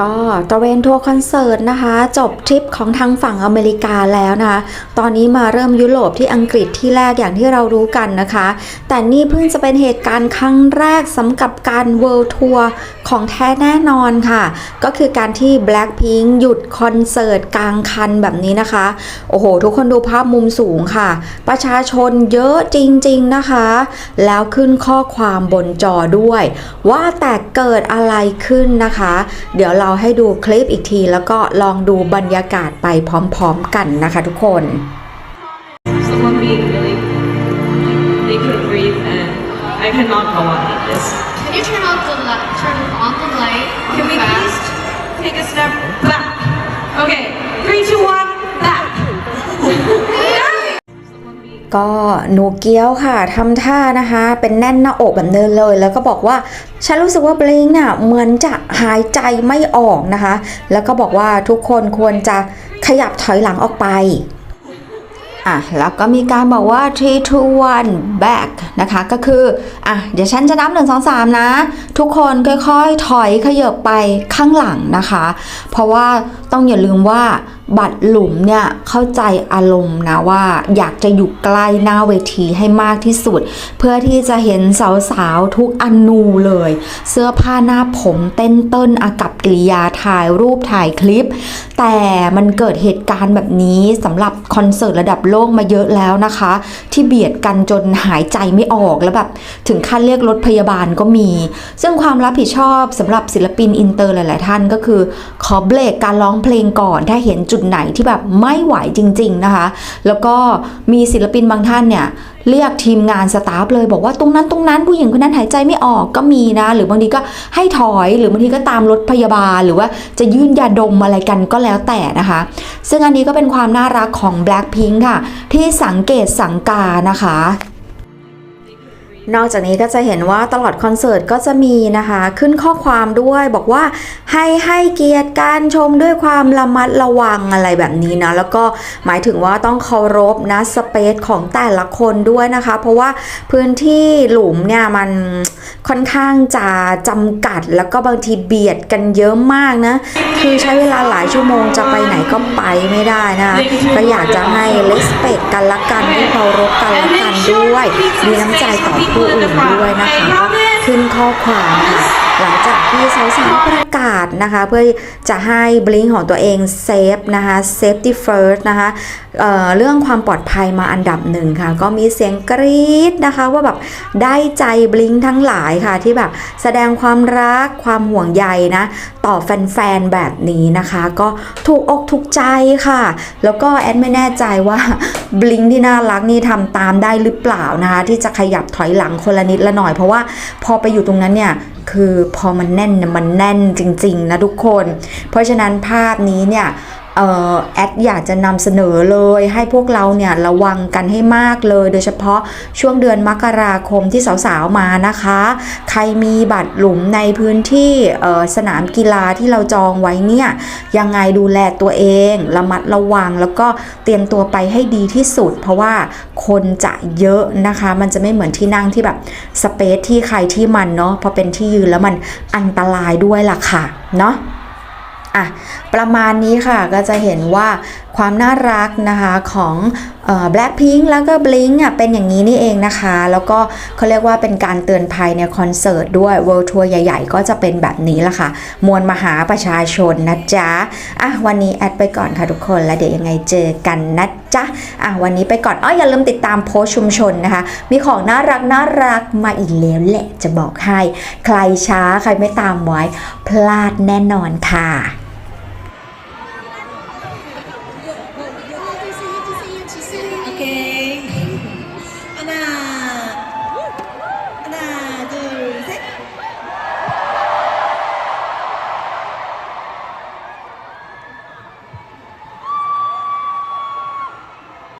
ก็ตระเวนทัวร์คอนเสิร์ตนะคะ จบทริปของทางฝั่งอเมริกาแล้วนะคะ ตอนนี้มาเริ่มยุโรปที่อังกฤษที่แรกอย่างที่เรารู้กันนะคะ แต่นี่เพิ่งจะเป็นเหตุการณ์ครั้งแรกสำหรับการเวิลด์ทัวร์ของแท้แน่นอนค่ะ ก็คือการที่ Blackpink หยุดคอนเสิร์ตกลางคันแบบนี้นะคะ โอ้โห ทุกคนดูภาพมุมสูงค่ะ ประชาชนเยอะจริง ๆนะคะ แล้วขึ้นข้อความบนจอด้วย ว่าแต่เกิดอะไรขึ้นนะคะ เดี๋ยวเราให้ดูคลิปอีกที แล้วก็ลองดูบรรยากาศไปพร้อมๆกันนะคะทุกคน someone being really like they couldn't breathe and I cannot go on like this. Can you turn off the light? Turn on the light. Can we please fast? take a step back? Okay, three, two, one, ก็หนูเกี้ยวค่ะทำท่านะคะ เป็นแน่นหน้าอกแบบเดินเลย แล้วก็บอกว่าฉันรู้สึกว่าเบลงเนี่ยเหมือนจะหายใจไม่ออกนะคะ แล้วก็บอกว่าทุกคนควรจะขยับถอยหลังออกไป อะแล้วก็มีการบอกว่า three two one back นะคะก็คืออะเดี๋ยวฉันจะนับหนึ่งสองสามนะ ทุกคนค่อยๆ ถอยขยับไปข้างหลังนะคะ เพราะว่าต้องอย่าลืมว่าบัตรหลุมเนี่ยเข้าใจอารมณ์นะว่าอยากจะอยู่ใกล้หน้าเวทีให้มากที่สุด เพื่อที่จะเห็นสาวๆ ทุกอนูเลย เสื้อผ้าหน้าผมเต้นเต้นอากับกิริยาถ่ายรูปถ่ายคลิปแต่มันเกิดเหตุการณ์แบบนี้สำหรับคอนเสิร์ตระดับโลกมาเยอะแล้วนะคะ ที่เบียดกันจนหายใจไม่ออกแล้วแบบถึงขั้นเรียกรถพยาบาลก็มี ซึ่งความรับผิดชอบสำหรับศิลปินอินเตอร์หลาย ๆ ท่านก็คือ ขอเบรกการร้องเพลงก่อน ถ้าเห็นจุดไหนที่แบบไม่ไหวจริง ๆ นะคะ แล้วก็มีศิลปินบางท่านเนี่ยเรียกทีมงานสตาฟเลยบอกว่าตรงนั้นตรงนั้นผู้หญิงคนนั้นหายใจไม่ออกก็มีนะ หรือบางทีก็ให้ถอยหรือบางทีก็ตามรถพยาบาล หรือว่าจะยื่นยาดมอะไรกันก็แล้วแต่นะคะ ซึ่งอันนี้ก็เป็นความน่ารักของ Blackpink ค่ะ ที่สังเกตสังกานะคะ นอกจากนี้ก็จะเห็นว่าตลอดคอนเสิร์ตก็จะมีนะคะ ขึ้นข้อความด้วยบอกว่าให้ให้เกียรติการชมด้วยความระมัดระวังอะไรแบบนี้นะ แล้วก็หมายถึงว่าต้องเคารพนะสเปซของแต่ละคนด้วยนะคะ เพราะว่าพื้นที่หลุมเนี่ยมัน ค่อนข้างจะจำกัดแล้วก็บางทีเบียดกันเยอะมากนะ คือใช้เวลาหลายชั่วโมงจะไปไหนก็ไปไม่ได้นะก็อยากจะให้เลสเปกกันละกันที่เคารพกันละกันด้วย มีน้ำใจต่อผู้อื่นด้วยนะคะก็ขึ้นข้อความค่ะหลังจากที่ สาวๆประกาศนะคะ เพื่อจะให้บลิงของตัวเองเซฟนะคะ safety first นะคะเเรื่องความปลอดภัยมาอันดับหนึ่งค่ะ ก็มีเสียงกรี๊ดนะคะ ว่าแบบได้ใจบลิงทั้งหลายค่ะ ที่แบบแสดงความรักความห่วงใยนะ ต่อแฟนๆแบบนี้นะคะ ก็ถูกอกถูกใจค่ะ แล้วก็แอดไม่แน่ใจว่าบลิงที่น่ารักนี่ทำตามได้หรือเปล่านะคะ ที่จะขยับถอยหลังคนละนิดละหน่อย เพราะว่าพอไปอยู่ตรงนั้นเนี่ยคือพอมันแน่นเนี่ยมันแน่นจริงๆนะทุกคน เพราะฉะนั้นภาพนี้เนี่ย แอดอยากจะนำเสนอเลยให้พวกเราเนี่ยระวังกันให้มากเลย โดยเฉพาะช่วงเดือนมกราคมที่สาวๆมานะคะ ใครมีบัตรหลุมในพื้นที่สนามกีฬาที่เราจองไว้เนี่ยยังไงดูแลตัวเองระมัดระวังแล้วก็เตรียมตัวไปให้ดีที่สุด เพราะว่าคนจะเยอะนะคะ มันจะไม่เหมือนที่นั่งที่แบบสเปซที่ใครที่มันเนาะพอเป็นที่ยืนแล้วมันอันตรายด้วยล่ะค่ะเนาะ อะประมาณนี้ค่ะก็จะเห็นว่าความน่ารักนะคะของเอ่อ Blackpink แล้วก็ Blink อะเป็นอย่างนี้นี่เองนะคะ แล้วก็เขาเรียกว่าเป็นการเตือนภัยในคอนเสิร์ตด้วย World Tour ใหญ่ ๆ ก็จะเป็นแบบนี้ละค่ะ มวลมหาประชาชนนะจ๊ะ อะวันนี้แอดไปก่อนค่ะทุกคน แล้วเดี๋ยวยังไงเจอกันนะจ๊ะ อะวันนี้ไปก่อนอ้ออย่าลืมติดตามโพสชุมชนนะคะ มีของน่ารักน่ารักมาอีกแล้วแหละจะบอกให้ ใครช้าใครไม่ตามไว้ พลาดแน่นอนค่ะ Okay.